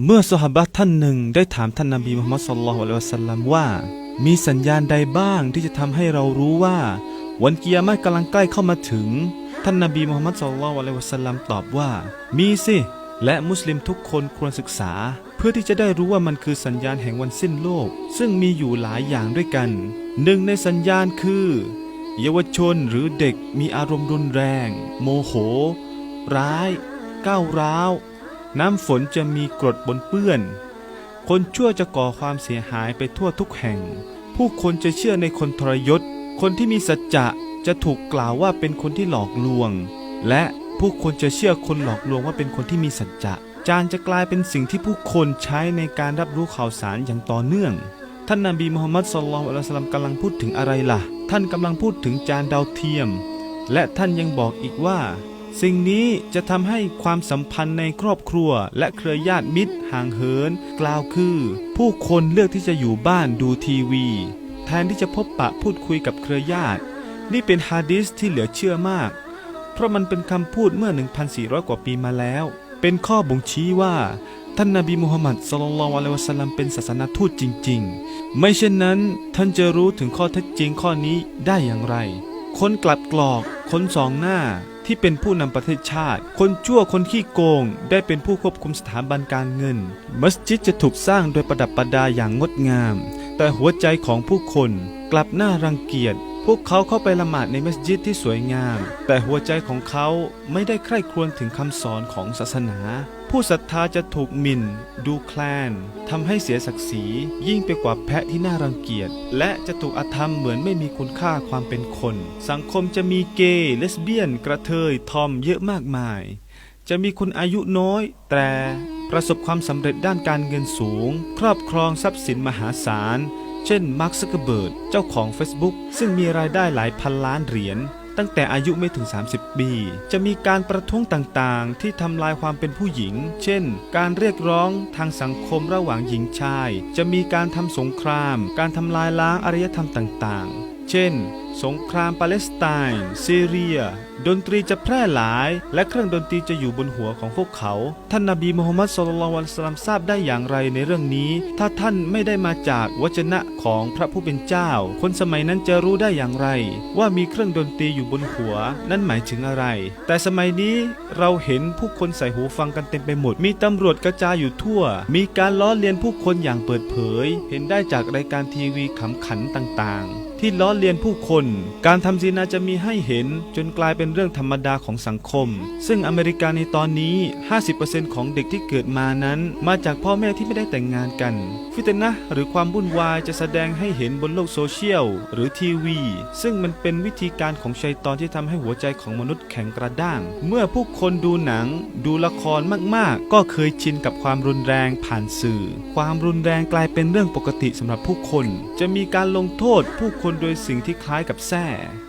เมื่อสหบะท่านหนึ่งได้ถามท่านนบีมุฮัมมัดศ็อลลัลลอฮุอะลัยวะสัลลัมว่า มีสัญญาณใดบ้างที่จะทำให้เรารู้ว่า วันกิยามะกำลังใกล้เข้ามาถึง ท่านนบีมุฮัมมัดศ็อลลัลลอฮุอะลัยวะสัลลัมตอบว่า มีสิ และมุสลิมทุกคนควรศึกษา เพื่อที่จะได้รู้ว่ามันคือสัญญาณแห่งวันสิ้นโลก ซึ่งมีอยู่หลายอย่างด้วยกัน หนึ่งในสัญญาณคือ เยาวชนหรือเด็กมีอารมณ์รุนแรง โมโห ร้าย ก้าวร้าว น้ำฝนจะมีกรดบนเปื้อน คนชั่วจะก่อความเสียหายไปทั่วทุกแห่ง ผู้คนจะเชื่อในคนทรยศ คนที่มีสัจจะจะถูกกล่าวว่าเป็นคนที่หลอกลวง และผู้คนจะเชื่อคนหลอกลวงว่าเป็นคนที่มีสัจจะ จานจะกลายเป็นสิ่งที่ผู้คนใช้ในการรับรู้ข่าวสารอย่างต่อเนื่อง ท่านนาบีมุฮัมมัดศ็อลลัลลอฮุอะลัยฮิวะสัลลัมกำลังพูดถึงอะไรล่ะ ท่านกำลังพูดถึงจานดาวเทียม และท่านยังบอกอีกว่า สิ่งนี้จะทำให้ความสัมพันธ์ในครอบครัวและเครือญาติมิตรห่างเหิน กล่าวคือ ผู้คนเลือกที่จะอยู่บ้านดูทีวี แทนที่จะพบปะพูดคุยกับเครือญาติ นี่เป็นฮะดีษที่เหลือเชื่อมาก เพราะมันเป็นคำพูดเมื่อ 1,400 กว่าปีมาแล้ว เป็นข้อบ่งชี้ว่าท่านนาบีมุฮัมมัดศ็อลลัลลอฮุอะลัยวะสัลลัมเป็นศาสนาทูตจริง ๆ ไม่เช่นนั้นท่านจะรู้ถึงข้อเท็จจริงข้อนี้ได้อย่างไร คนกลัดกรอก คนสองหน้า ที่เป็นผู้นำประเทศชาติ คนชั่วคนขี้โกง ได้เป็นผู้ควบคุมสถาบันการเงิน มัสยิดจะถูกสร้างโดยประดับประดาอย่างงดงาม แต่หัวใจของผู้คนกลับน่ารังเกียจ พวกเขาเข้าไปละหมาดในมัสยิดที่สวยงาม แต่หัวใจของเขาไม่ได้ใคร่ครวญถึงคำสอนของศาสนา ผู้ศรัทธาจะถูกหมิ่น ดูแคลนทำให้เสียศักดิ์ศรียิ่งไปกว่าแพะที่น่ารังเกียจ และจะถูกอาธรรมเหมือนไม่มีคุณค่าความเป็นคน สังคมจะมีเกย์เลสเบี้ยน กระเทยทอมเยอะมากมาย จะมีคนอายุน้อย แต่ประสบความสำเร็จด้านการเงินสูง ครอบครองทรัพย์สินมหาศาล เช่น มาร์คซักเกอร์เบิร์ดเจ้าของ Facebook ซึ่งมีรายได้หลายพันล้านเหรียญตั้งแต่อายุไม่ถึง 30 ปี จะมีการประท้วงต่างๆ ที่ทำลายความเป็นผู้หญิง เช่น การเรียกร้องทางสังคมระหว่างหญิงชาย จะมีการทำสงคราม การทำลายล้างอารยธรรมต่างๆ เช่น สงครามปาเลสไตน์ซีเรีย ดนตรีจะแพร่หลาย และเครื่องดนตรีจะอยู่บนหัวของพวกเขา ท่านนาบีมูฮัมมัดศ็อลลัลลอฮุอะลัยฮิวะสัลลัมทราบได้อย่างไรในเรื่องนี้ ถ้าท่านไม่ได้มาจากวจนะของพระผู้เป็นเจ้า คนสมัยนั้นจะรู้ได้อย่างไร ว่ามีเครื่องดนตรีอยู่บนหัว นั่นหมายถึงอะไร แต่สมัยนี้เราเห็นผู้คนใส่หูฟังกันเต็มไปหมด มีตำรวจกระจายอยู่ทั่ว มีการล้อเลียนผู้คนอย่างเปิดเผย เห็นได้จากรายการทีวีขำขันต่างๆ ที่ล้อเลียนผู้คน การทำซีนาจะมีให้เห็นจนกลายเป็นเรื่องธรรมดาของสังคม ซึ่งอเมริกาในตอนนี้ 50%ของเด็กที่เกิดมานั้น มาจากพ่อแม่ที่ไม่ได้แต่งงานกัน ฟิตนะห์หรือความวุ่นวายจะแสดงให้เห็นบนโลกโซเชียล หรือทีวี ซึ่งมันเป็นวิธีการของชัยตอนที่ทำให้หัวใจของมนุษย์แข็งกระด้าง เมื่อผู้คนดูหนัง ดูละครมากๆ ก็เคยชินกับความรุนแรงผ่านสื่อ ความรุนแรงกลายเป็นเรื่องปกติสำหรับผู้คน จะมีการลงโทษผู้คนโดยสิ่งที่คล้ายกับแส้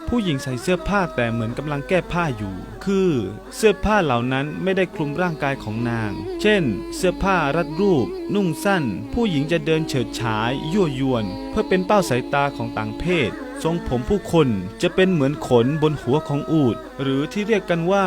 ผู้หญิงใส่เสื้อผ้าแต่เหมือนกำลังแก้ผ้าอยู่ คือ เสื้อผ้าเหล่านั้นไม่ได้คลุมร่างกายของนาง เช่น เสื้อผ้ารัดรูป นุ่งสั้น ผู้หญิงจะเดินเฉิดฉายยั่วยวน เพื่อเป็นเป้าสายตาของต่างเพศ ทรงผมผู้คนจะเป็นเหมือนขนบนหัวของอูฐหรือที่เรียกกันว่า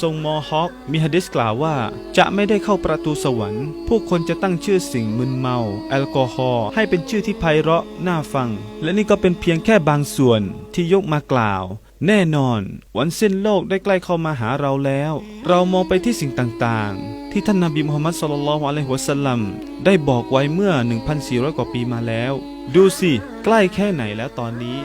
ทรงมอฮอคมีฮะดิษกล่าวว่า จะไม่ได้เข้าประตูสวรรค์ ผู้คนจะตั้งชื่อสิ่งมึนเมา แอลกอฮอล์ให้เป็นชื่อที่ไพเราะน่าฟัง และนี่ก็เป็นเพียงแค่บางส่วนที่ยกมากล่าว แน่นอน วันสิ้นโลกได้ใกล้เข้ามาหาเราแล้ว เรามองไปที่สิ่งต่างๆ ที่ท่านนาบีมุฮัมมัดสุลลัลอะลัยฮุวสัลลัมได้บอกไว้เมื่อ 1,400 กว่าปีมาแล้ว ดูสิ ใกล้แค่ไหนแล้วตอนนี้